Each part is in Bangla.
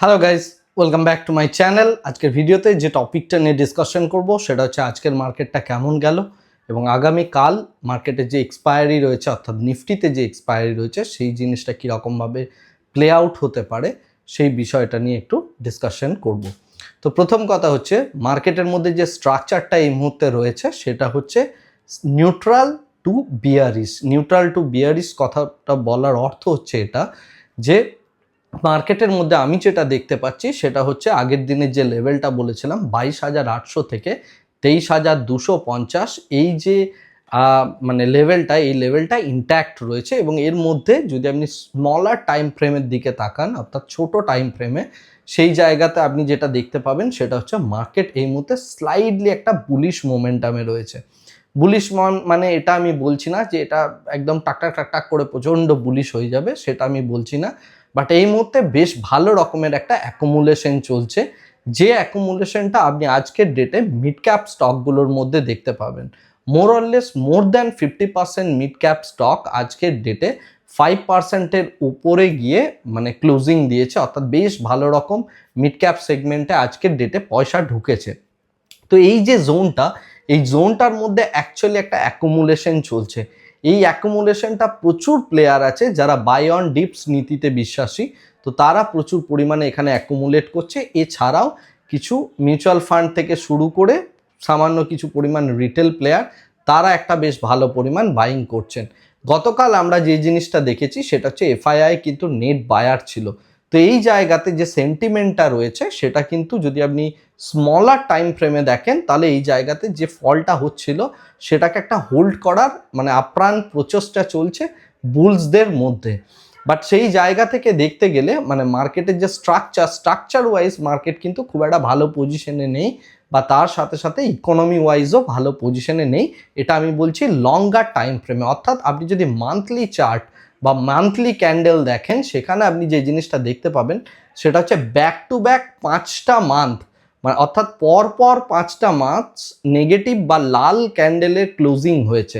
Hello guys welcome back to my channel আজকের ভিডিওতে যে টপিকটা নিয়ে ডিসকাশন করব, সেটা হচ্ছে আজকের মার্কেটটা কেমন গেল এবং আগামী কাল মার্কেটে যে এক্সপায়ারি রয়েছে, অর্থাৎ নিফটিতে যে এক্সপায়ারি রয়েছে, সেই জিনিসটা কীরকমভাবে প্লে আউট হতে পারে, সেই বিষয়টা নিয়ে একটু ডিসকাশন করব। তো প্রথম কথা হচ্ছে মার্কেটের মধ্যে যে স্ট্রাকচারটা এই মুহূর্তে রয়েছে, সেটা হচ্ছে neutral to bearish neutral to bearish কথাটা বলার অর্থ হচ্ছে এটা যে মার্কেটের মধ্যে আমি যেটা দেখতে পাচ্ছি, সেটা হচ্ছে আগের দিনের যে লেভেলটা বলেছিলাম, বাইশ হাজার আটশো থেকে তেইশ হাজার দুশো পঞ্চাশ, এই যে মানে লেভেলটা, এই লেভেলটা ইন্ট্যাক্ট রয়েছে এবং এর মধ্যে যদি আপনি স্মলার টাইম ফ্রেমের দিকে তাকান, অর্থাৎ ছোট টাইম ফ্রেমে সেই জায়গাতে আপনি যেটা দেখতে পাবেন, সেটা হচ্ছে মার্কেট এই মুহূর্তে স্লাইডলি একটা বুলিশ মোমেন্টামে রয়েছে। বুলিশ মানে এটা আমি বলছি না যে এটা একদম টাক টাক টাক টাক করে প্রচণ্ড বুলিশ হয়ে যাবে, সেটা আমি বলছি না। বাট এই মুহূর্তে বেশ ভালো রকমের একটা অ্যাকুমুলেশন চলছে। যে অ্যাকুমুলেশনটা আপনি আজকের ডেটে মিড ক্যাপ স্টকগুলোর মধ্যে দেখতে পাবেন। More or less more than fifty percent mid cap stock আজকের ডেটে ফাইভ পার্সেন্টের উপরে গিয়ে মানে ক্লোজিং দিয়েছে। অর্থাৎ বেশ ভালো রকম মিড ক্যাপ সেগমেন্টে আজকের ডেটে পয়সা ঢুকেছে। তো এই যে জোনটা এই জোনটার মধ্যে অ্যাকচুয়ালি একটা অ্যাকুমুলেশন চলছে। এই অ্যাকুমুলেশনটা প্রচুর প্লেয়ার আছে যারা বাই অন ডিপস নীতিতে বিশ্বাসী। তো তারা প্রচুর পরিমাণে এখানে অ্যাকুমুলেট করছে। এছাড়াও কিছু মিউচুয়াল ফান্ড থেকে শুরু করে সামান্য কিছু পরিমাণ রিটেল প্লেয়ার তারা একটা বেশ ভালো পরিমাণ বাইং করছেন। গতকাল আমরা যে জিনিসটা দেখেছি সেটা হচ্ছে এফআইআই কিন্তু নেট বায়ার ছিল। তো এই জায়গাতে যে সেন্টিমেন্টটা রয়েছে, সেটা কিন্তু যদি আপনি স্মলার টাইম ফ্রেমে দেখেন, তাহলে এই জায়গাতে যে ফলটা হচ্ছিল, সেটাকে একটা হোল্ড করার মানে আপ্রাণ প্রচেষ্টা চলছে বুলসদের মধ্যে। বাট সেই জায়গা থেকে দেখতে গেলে মানে মার্কেটের যে স্ট্রাকচার স্ট্রাকচার ওয়াইজ মার্কেট কিন্তু খুব একটা ভালো পজিশনে নেই, বা তার সাথে সাথে ইকোনমি ওয়াইজও ভালো পজিশনে নেই। এটা আমি বলছি লঙ্গার টাইম ফ্রেমে অর্থাৎ আপনি যদি মান্থলি চার্ট বা মান্থলি ক্যান্ডেল দেখেন, সেখানে আপনি যে জিনিসটা দেখতে পাবেন, সেটা হচ্ছে ব্যাক টু ব্যাক পাঁচটা মান্থ মানে অর্থাৎ পর পর পাঁচটা মাস নেগেটিভ বা লাল ক্যান্ডেলের ক্লোজিং হয়েছে।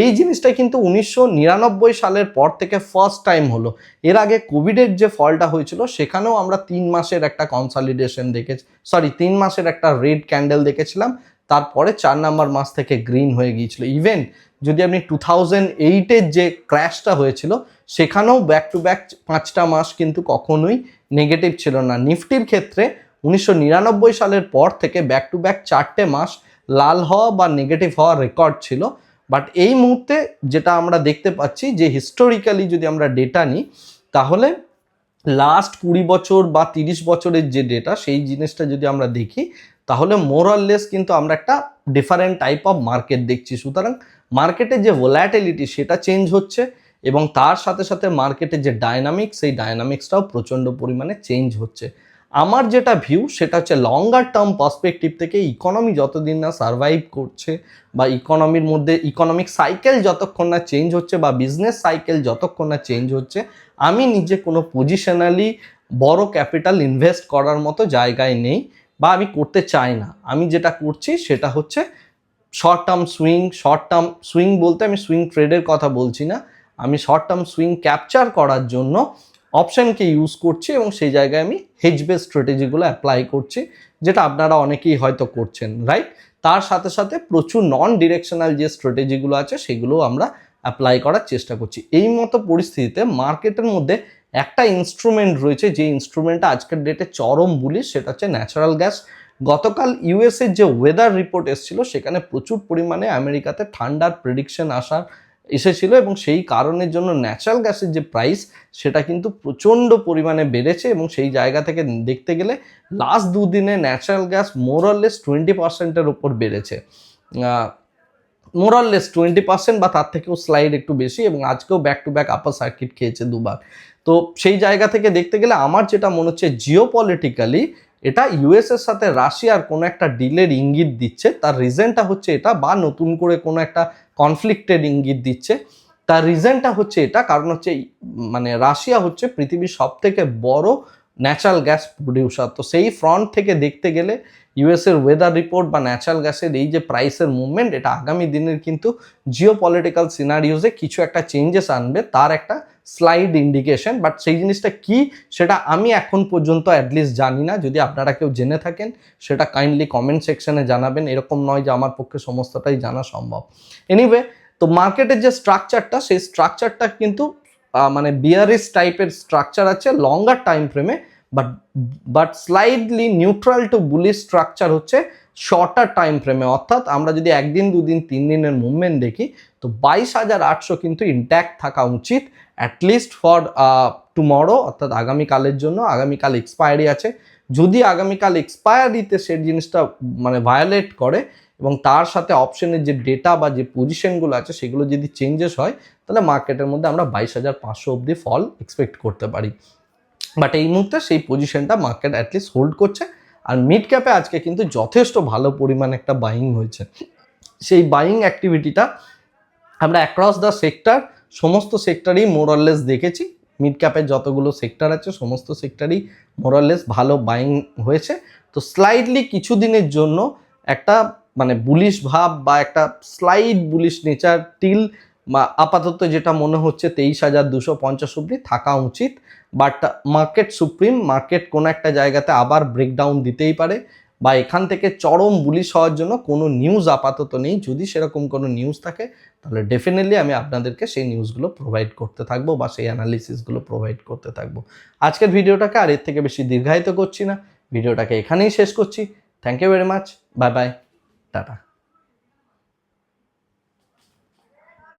এই জিনিসটা কিন্তু উনিশশো নিরানব্বই সালের পর থেকে ফার্স্ট টাইম হলো। এর আগে কোভিডের যে ফলটা হয়েছিল, সেখানেও আমরা তিন মাসের একটা কনসলিডেশন দেখেছি সরি তিন মাসের একটা রেড ক্যান্ডেল দেখেছিলাম, তারপরে চার নাম্বার মাস থেকে গ্রিন হয়ে গিয়েছিল। ইভেন যদি আপনি টু থাউজেন্ড এইটের যে ক্র্যাশটা হয়েছিল, সেখানেও ব্যাক টু ব্যাক পাঁচটা মাস কিন্তু কখনোই নেগেটিভ ছিল না। নিফটির ক্ষেত্রে উনিশশো নিরানব্বই সালের পর থেকে ব্যাক টু ব্যাক চারটে মাস লাল হওয়া বা নেগেটিভ হওয়ার রেকর্ড ছিল। বাট এই মুহূর্তে যেটা আমরা দেখতে পাচ্ছি, যে হিস্টোরিক্যালি যদি আমরা ডেটা নিই, তাহলে লাস্ট কুড়ি বছর বা তিরিশ বছরের যে ডেটা সেই জিনিসটা যদি আমরা দেখি তাহলে মোরাললেস কিন্তু আমরা একটা ডিফারেন্ট টাইপ অফ মার্কেট দেখছি। সুতরাং মার্কেটের যে ভোল্যাটিলিটি সেটা চেঞ্জ হচ্ছে এবং তার সাথে সাথে মার্কেটের যে ডায়নামিক্স সেই ডায়নামিক্সটাও প্রচণ্ড পরিমাণে চেঞ্জ হচ্ছে। আমার যেটা ভিউ সেটা হচ্ছে লঙ্গার টার্ম পার্সপেক্টিভ থেকে ইকোনমি যতদিন না সার্ভাইভ করছে বা ইকোনমির মধ্যে ইকোনমিক সাইকেল যতক্ষণ না চেঞ্জ হচ্ছে বা বিজনেস সাইকেল যতক্ষণ না চেঞ্জ হচ্ছে, আমি নিজে কোনো পজিশনালি বড় ক্যাপিটাল ইনভেস্ট করার মতো জায়গায় নেই। বা আমি করতে চাই না, আমি যেটা করছি সেটা হচ্ছে short term swing short term swing বলতে আমি সুইং ট্রেডের কথা বলছি না, আমি শর্ট টার্ম সুইং ক্যাপচার করার জন্য অপশানকে ইউজ করছি এবং সেই জায়গায় আমি হেজ বেস স্ট্র্যাটেজিগুলো অ্যাপ্লাই করছি, যেটা আপনারা অনেকেই হয়তো করছেন রাইট তার সাথে সাথে প্রচুর নন ডিরেকশনাল যে স্ট্র্যাটেজিগুলো আছে সেগুলো আমরা অ্যাপ্লাই করার চেষ্টা করছি। এই মতো পরিস্থিতিতে মার্কেটের মধ্যে একটা ইনস্ট্রুমেন্ট রয়েছে, যে ইনস্ট্রুমেন্টটা আজকের ডেটে চরম বুলিশ সেটা হচ্ছে ন্যাচারাল গ্যাস গতকাল ইউএসের যে ওয়েদার রিপোর্ট এসেছিল, সেখানে প্রচুর পরিমাণে আমেরিকাতে ঠান্ডার প্রেডিকশন আসার এসেছিল এবং সেই কারণের জন্য ন্যাচারাল গ্যাসের যে প্রাইস সেটা কিন্তু প্রচণ্ড পরিমাণে বেড়েছে এবং সেই জায়গা থেকে দেখতে গেলে লাস্ট দুদিনে ন্যাচারাল গ্যাস মোরলেস টোয়েন্টি পার্সেন্টের ওপর বেড়েছে। মোরলেস টোয়েন্টি পার্সেন্ট বা তার থেকেও স্লাইড একটু বেশি এবং আজকেও back to back upper circuit খেয়েছে দুবার। তো সেই জায়গা থেকে দেখতে গেলে আমার যেটা মনে হচ্ছে জিও পলিটিক্যালি এটা ইউএস এর সাথে রাশিয়ার কোনো একটা ডিলের ইঙ্গিত দিচ্ছে। তার রিজনটা হচ্ছে এটা বা নতুন করে কোনো একটা কনফ্লিক্টের ইঙ্গিত দিচ্ছে। তার রিজনটা হচ্ছে এটা, কারণ হচ্ছে মানে রাশিয়া হচ্ছে পৃথিবীর সব থেকে বড় ন্যাচারাল গ্যাস প্রডিউসার তো সেই ফ্রন্ট থেকে দেখতে গেলে ইউএসের ওয়েদার রিপোর্ট বা ন্যাচারাল গ্যাসের এই যে প্রাইসের মুভমেন্ট এটা আগামী দিনের কিন্তু জিও পলিটিক্যাল সিনারিওজে কিছু একটা চেঞ্জেস আনবে, তার একটা স্লাইড ইন্ডিকেশন বাট সেই জিনিসটা কি, সেটা আমি এখন পর্যন্ত অ্যাটলিস্ট জানি না। যদি আপনারা কেউ জেনে থাকেন, সেটা কাইন্ডলি কমেন্ট সেকশনে জানাবেন। এরকম নয় যে আমার পক্ষে সমস্তটাই জানা সম্ভব। এনিওয়ে তো মার্কেটের যে স্ট্রাকচারটা সেই স্ট্রাকচারটা কিন্তু মানে বিয়ারিস টাইপের স্ট্রাকচার আছে। লঙ্গার টাইম ফ্রেমে but but slightly neutral to bullish structure হচ্ছে শর্টার টাইম ফ্রেমে অর্থাৎ আমরা যদি একদিন, দুদিন তিন দিনের মুভমেন্ট দেখি, তো বাইশ হাজার আটশো কিন্তু ইন্ট্যাক্ট থাকা উচিত। অ্যাটলিস্ট ফর টুমরো অর্থাৎ আগামীকালের জন্য, আগামীকাল এক্সপায়ারি আছে। যদি আগামীকাল এক্সপায়ারিতে সে জিনিসটা মানে ভায়োলেট করে, এবং তার সাথে অপশনের যে ডেটা বা যে পজিশনগুলো আছে, সেগুলো যদি চেঞ্জেস হয়, তাহলে মার্কেটের মধ্যে আমরা বাইশ হাজার পাঁচশো অবধি ফল এক্সপেক্ট করতে পারি। বাট এই মুহূর্তে সেই পজিশনটা মার্কেট অ্যাটলিস্ট হোল্ড করছে। আর মিড ক্যাপে আজকে কিন্তু যথেষ্ট ভালো পরিমাণ একটা বাইং হয়েছে। সেই বাইং অ্যাক্টিভিটিটা আমরা অ্যাক্রস দ্য সেক্টর সমস্ত সেক্টরই মোরললেস দেখেছি। মিড ক্যাপের যতগুলো সেক্টর আছে, সমস্ত সেক্টরই মোরললেস ভালো বাইং হয়েছে। তো স্লাইডলি কিছুদিনের জন্য একটা মানে বুলিশ ভাব বা একটা স্লাইড বুলিশ নেচার টিল আপাতত যেটা মনে হচ্ছে তেইশ হাজার দুশো পঞ্চাশ অব্দি থাকা উচিত বাট মার্কেট সুপ্রিম মার্কেট কোনো একটা জায়গাতে আবার ব্রেকডাউন দিতেই পারে, বা এখান থেকে চরম বুলিশ হওয়ার জন্য কোনো নিউজ আপাতত নেই, যদি সেরকম কোনো নিউজ থাকে, তাহলে ডেফিনেটলি আমি আপনাদেরকে সেই নিউজগুলো প্রোভাইড করতে থাকব, বা সেই অ্যানালিসিসগুলো প্রোভাইড করতে থাকব। আজকের ভিডিওটাকে আর এর থেকে বেশি দীর্ঘায়িত করছি না, ভিডিওটাকে এখানেই শেষ করছি thank you very much bye bye tata.